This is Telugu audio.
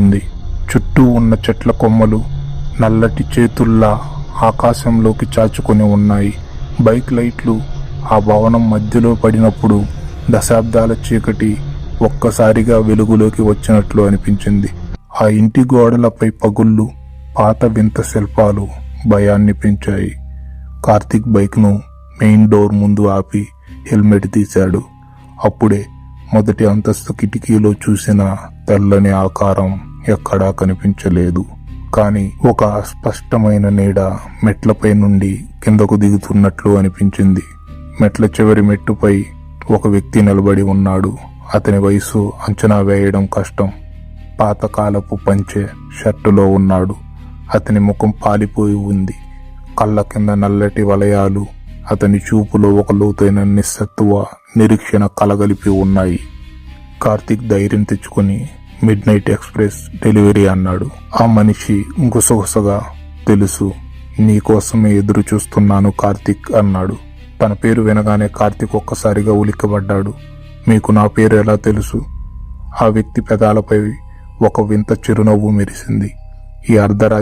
కనిపిస్తుంది చుట్టూ ఉన్న చెట్ల కొమ్మలు నల్లటి చేతుల్లా ఆకాశంలోకి చాచుకొని ఉన్నాయి. బైక్ లైట్లు ఆ భవనం మధ్యలో పడినప్పుడు దశాబ్దాల చీకటి ఒక్కసారిగా వెలుగులోకి వచ్చినట్లు అనిపించింది. ఆ ఇంటి గోడలపై పగుళ్ళు పాత వింత శిల్పాలు భయాన్ని పెంచాయి. కార్తిక్ బైక్ను మెయిన్ డోర్ ముందు ఆపి హెల్మెట్ తీశాడు. అప్పుడే మొదటి అంతస్తు కిటికీలో చూసిన తెల్లని ఆకారం ఎక్కడా కనిపించలేదు. కానీ ఒక స్పష్టమైన నీడ మెట్లపై నుండి కిందకు దిగుతున్నట్లు అనిపించింది. మెట్ల చివరి మెట్టుపై ఒక వ్యక్తి నిలబడి ఉన్నాడు. అతని వయసు అంచనా వేయడం కష్టం. పాతకాలపు పంచె షర్టులో ఉన్నాడు. అతని ముఖం పాలిపోయి ఉంది. కళ్ళ కింద నల్లటి వలయాలు అతని చూపులో ఒక లోతైన నిస్సత్తువ నిరీక్షణ కలగలిపి ఉన్నాయి. కార్తీక్ ధైర్యం తెచ్చుకొని మిడ్ నైట్ ఎక్స్ప్రెస్ డెలివరీ అన్నాడు. ఆ మనిషి గుసగుసగా తెలుసు నీకోసమే ఎదురు చూస్తున్నాను కార్తిక్ అన్నాడు. తన పేరు వినగానే కార్తీక్ ఒక్కసారిగా ఉలిక్కబడ్డాడు మీకు నా పేరు ఎలా తెలుసు? ఆ వ్యక్తి పెదాలపై ఒక వింత చిరునవ్వు మెరిసింది. ఈ అర్ధరాత్రి